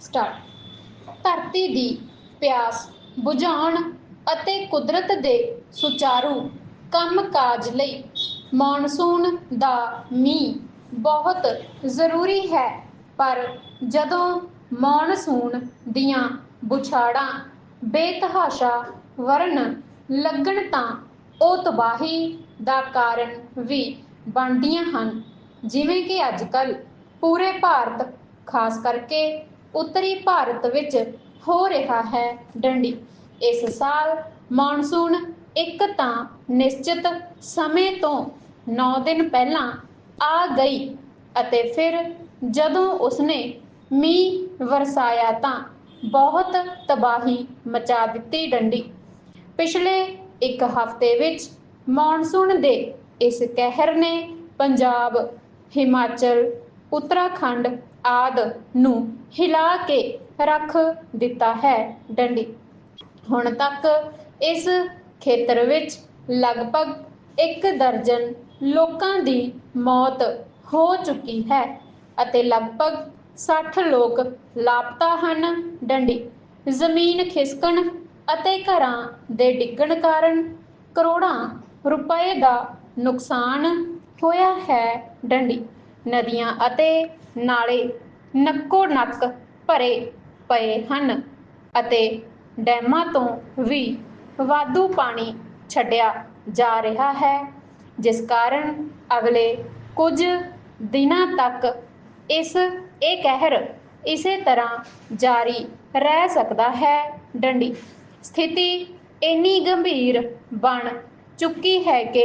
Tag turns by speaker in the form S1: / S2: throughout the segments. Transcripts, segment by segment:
S1: Start. ਧਰਤੀ ਦੀ ਪਿਆਸ, ਬੁਝਾਉਣ ਅਤੇ ਕੁਦਰਤ ਦੇ ਸੁਚਾਰੂ ਕੰਮਕਾਜ ਲਈ ਮੌਨਸੂਨ ਦਾ ਮੀਂਹ ਬਹੁਤ ਜ਼ਰੂਰੀ ਹੈ, ਪਰ ਜਦੋਂ ਮੌਨਸੂਨ ਦੀਆਂ ਬੁਛਾੜਾਂ ਬੇਤਹਾਸ਼ਾ ਵਰਨ ਲੱਗਣ ਤਾਂ ਉਹ ਤਬਾਹੀ ਦਾ ਕਾਰਨ ਵੀ ਬਣਦੀਆਂ ਹਨ, ਜਿਵੇਂ ਕਿ ਅੱਜ ਕੱਲ੍ਹ ਪੂਰੇ ਭਾਰਤ, ਖਾਸ ਕਰਕੇ ਉੱਤਰੀ ਭਾਰਤ ਵਿੱਚ ਹੋ ਰਿਹਾ ਹੈ ਡੰਡੀ। ਇਸ ਸਾਲ ਮੌਨਸੂਨ ਇੱਕ ਤਾਂ ਨਿਸ਼ਚਿਤ ਸਮੇਂ ਤੋਂ 9 ਦਿਨ ਪਹਿਲਾਂ ਆ ਗਈ ਅਤੇ ਫਿਰ ਜਦੋਂ ਉਸਨੇ ਮੀਂਹ ਵਰਸਾਇਆ ਤਾਂ ਬਹੁਤ ਤਬਾਹੀ ਮਚਾ ਦਿੱਤੀ ਡੰਡੀ। ਪਿਛਲੇ ਇੱਕ ਹਫ਼ਤੇ ਵਿੱਚ ਮੌਨਸੂਨ ਦੇ ਇਸ ਕਹਿਰ ਨੇ ਪੰਜਾਬ, ਹਿਮਾਚਲ ਉੱਤਰਾਖੰਡ ਆਦਿ ਨੂੰ ਹਿਲਾ ਕੇ ਰੱਖ ਦਿੱਤਾ ਹੈ ਡੰਡੀ। ਹੁਣ ਤੱਕ ਇਸ ਖੇਤਰ ਵਿੱਚ ਲਗਭਗ ਇੱਕ ਦਰਜਨ ਲੋਕਾਂ ਦੀ ਮੌਤ ਹੋ ਚੁੱਕੀ ਹੈ ਅਤੇ ਲਗਭਗ 60 ਲੋਕ ਲਾਪਤਾ ਹਨ ਡੰਡੀ। ਜ਼ਮੀਨ ਖਿਸਕਣ ਅਤੇ ਘਰਾਂ ਦੇ ਡਿੱਗਣ ਕਾਰਨ ਕਰੋੜਾਂ ਰੁਪਏ ਦਾ ਨੁਕਸਾਨ ਹੋਇਆ ਹੈ ਡੰਡੀ। ਨਦੀਆਂ ਅਤੇ ਨਾਲੇ ਨੱਕੋ ਨੱਕ ਭਰੇ ਪਏ ਹਨ ਅਤੇ ਡੈਮਾਂ ਤੋਂ ਵੀ ਵਾਧੂ ਪਾਣੀ ਛੱਡਿਆ ਜਾ ਰਿਹਾ ਹੈ, ਜਿਸ ਕਾਰਨ ਅਗਲੇ ਕੁਝ ਦਿਨਾਂ ਤੱਕ ਇਸ ਇਹ ਕਹਿਰ ਇਸੇ ਤਰ੍ਹਾਂ ਜਾਰੀ ਰਹਿ ਸਕਦਾ ਹੈ। ਡੰਡੀ, ਸਥਿਤੀ ਇੰਨੀ ਗੰਭੀਰ ਬਣ ਚੁੱਕੀ ਹੈ ਕਿ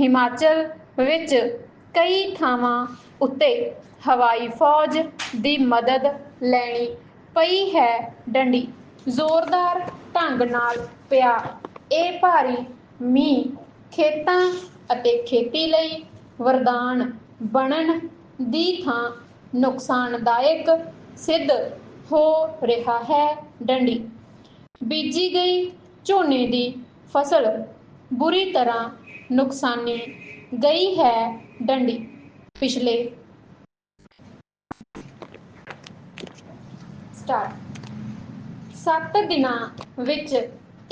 S1: ਹਿਮਾਚਲ ਵਿੱਚ ਕਈ ਥਾਵਾਂ ਉੱਤੇ ਹਵਾਈ ਫੌਜ ਦੀ ਮਦਦ ਲੈਣੀ ਪਈ ਹੈ। ਡੰਡੀ ਜ਼ੋਰਦਾਰ ਢੰਗ ਨਾਲ ਪਿਆ। ਇਹ ਭਾਰੀ ਮੀਂਹ ਖੇਤਾਂ ਅਤੇ ਖੇਤੀ ਲਈ ਵਰਦਾਨ ਬਣਨ ਦੀ ਥਾਂ ਨੁਕਸਾਨਦਾਇਕ ਸਿੱਧ ਹੋ ਰਿਹਾ ਹੈ। ਡੰਡੀ ਬੀਜੀ ਗਈ ਝੋਨੇ ਦੀ ਫਸਲ ਬੁਰੀ ਤਰ੍ਹਾਂ ਨੁਕਸਾਨੀ ਗਈ ਹੈ ਡੰਡੀ ਪਿਛਲੇ ਸਟਾਰਟ। 7 ਦਿਨਾਂ ਵਿੱਚ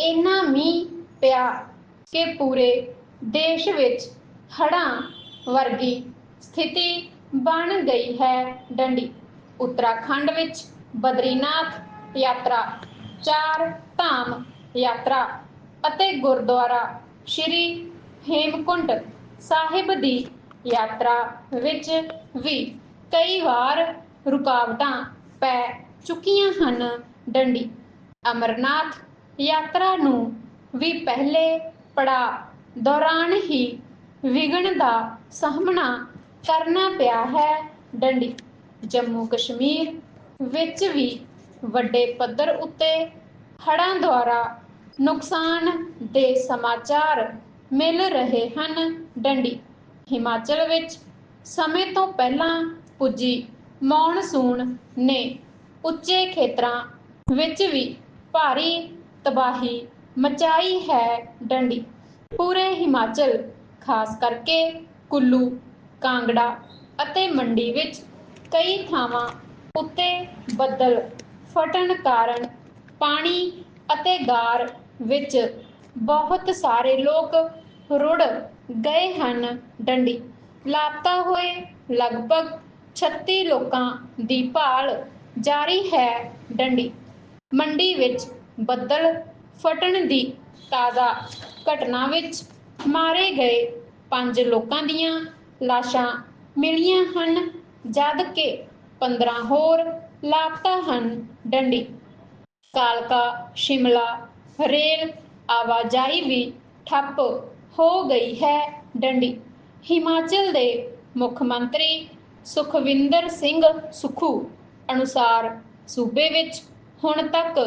S1: ਇੰਨਾ ਮੀਂਹ ਪਿਆ ਕਿ ਪੂਰੇ ਦੇਸ਼ ਵਿੱਚ ਹੜ੍ਹਾਂ ਵਰਗੀ ਸਥਿਤੀ ਬਣ ਗਈ ਹੈ ਡੰਡੀ। ਉੱਤਰਾਖੰਡ ਵਿੱਚ ਬਦਰੀਨਾਥ ਯਾਤਰਾ, ਚਾਰ ਧਾਮ ਯਾਤਰਾ ਅਤੇ ਗੁਰਦੁਆਰਾ ਸ਼੍ਰੀ ਹੇਮਕੁੰਟ ਸਾਹਿਬ ਦੀ ਯਾਤਰਾ ਵਿੱਚ ਵੀ ਕਈ ਵਾਰ ਰੁਕਾਵਟਾਂ ਪੈ ਚੁੱਕੀਆਂ ਹਨ। ਡੰਡੀ ਅਮਰਨਾਥ ਯਾਤਰਾ ਨੂੰ ਵੀ ਪਹਿਲੇ ਪੜਾਅ ਦੌਰਾਨ ਹੀ ਵਿਘਨ ਦਾ ਸਾਹਮਣਾ ਕਰਨਾ ਪਿਆ ਹੈ। ਡੰਡੀ ਜੰਮੂ ਕਸ਼ਮੀਰ ਵਿੱਚ ਵੀ ਵੱਡੇ ਪੱਧਰ ਉੱਤੇ ਹੜ੍ਹਾਂ ਦੁਆਰਾ ਨੁਕਸਾਨ ਦੇ ਸਮਾਚਾਰ ਮਿਲ ਰਹੇ ਹਨ। ਡੰਡੀ ਹਿਮਾਚਲ ਵਿੱਚ ਸਮੇਂ ਤੋਂ ਪਹਿਲਾਂ ਪੁੱਜੀ ਮੌਨਸੂਨ ਨੇ ਉੱਚੇ ਖੇਤਰਾਂ ਵਿੱਚ ਵੀ ਭਾਰੀ ਤਬਾਹੀ ਮਚਾਈ ਹੈ ਡੰਡੀ। ਪੂਰੇ ਹਿਮਾਚਲ, ਖਾਸ ਕਰਕੇ ਕੁੱਲੂ, ਕਾਂਗੜਾ ਅਤੇ ਮੰਡੀ ਵਿੱਚ ਕਈ ਥਾਵਾਂ ਉੱਤੇ ਬੱਦਲ ਫਟਣ ਕਾਰਨ ਪਾਣੀ ਅਤੇ ਗਾਰ ਵਿੱਚ ਬਹੁਤ ਸਾਰੇ ਲੋਕ ਰੁੜ ਗਏ ਹਨ ਡੰਡੀ। ਲਾਪਤਾ ਹੋਏ ਲਗਭਗ 36 ਲੋਕਾਂ ਦੀ ਭਾਲ ਜਾਰੀ ਹੈ ਡੰਡੀ। ਮੰਡੀ ਵਿੱਚ ਬੱਦਲ ਫਟਣ ਦੀ ਤਾਜ਼ਾ ਘਟਨਾ ਵਿੱਚ ਮਾਰੇ ਗਏ ਪੰਜ ਲੋਕਾਂ ਦੀਆਂ ਲਾਸ਼ਾਂ ਮਿਲੀਆਂ ਹਨ, ਜਦ ਕਿ 15 ਹੋਰ ਲਾਪਤਾ ਹਨ ਡੰਡੀ। ਕਾਲਕਾ, ਸ਼ਿਮਲਾ ਰੇਲ ਆਵਾਜਾਈ ਵੀ ਠੱਪ ਹੋ ਗਈ ਹੈ ਡੰਡੀ। ਹਿਮਾਚਲ ਦੇ ਮੁੱਖ ਮੰਤਰੀ ਸੁਖਵਿੰਦਰ ਸਿੰਘ ਸੁਖੂ ਅਨੁਸਾਰ ਸੂਬੇ ਵਿੱਚ ਹੁਣ ਤੱਕ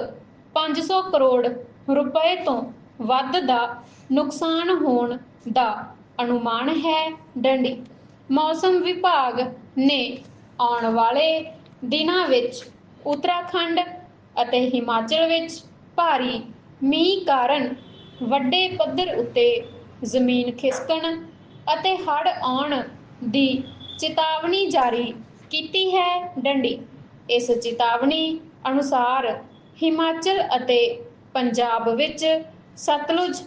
S1: 500 ਕਰੋੜ ਰੁਪਏ ਤੋਂ ਵੱਧ ਦਾ ਨੁਕਸਾਨ ਹੋਣ ਦਾ ਅਨੁਮਾਨ ਹੈ ਡੰਡੀ। ਮੌਸਮ ਵਿਭਾਗ ਨੇ ਆਉਣ ਵਾਲੇ ਦਿਨਾਂ ਵਿੱਚ ਉੱਤਰਾਖੰਡ ਅਤੇ ਹਿਮਾਚਲ ਵਿੱਚ ਭਾਰੀ ਮੀਂਹ ਕਾਰਨ ਵੱਡੇ ਪੱਧਰ ਉੱਤੇ ਜ਼ਮੀਨ ਖਿਸਕਣ ਅਤੇ ਹੜ੍ਹ ਆਉਣ ਦੀ ਚੇਤਾਵਨੀ ਜਾਰੀ ਕੀਤੀ ਹੈ ਡੰਡੀ। ਇਸ ਚੇਤਾਵਨੀ ਅਨੁਸਾਰ ਹਿਮਾਚਲ ਅਤੇ ਪੰਜਾਬ ਵਿੱਚ ਸਤਲੁਜ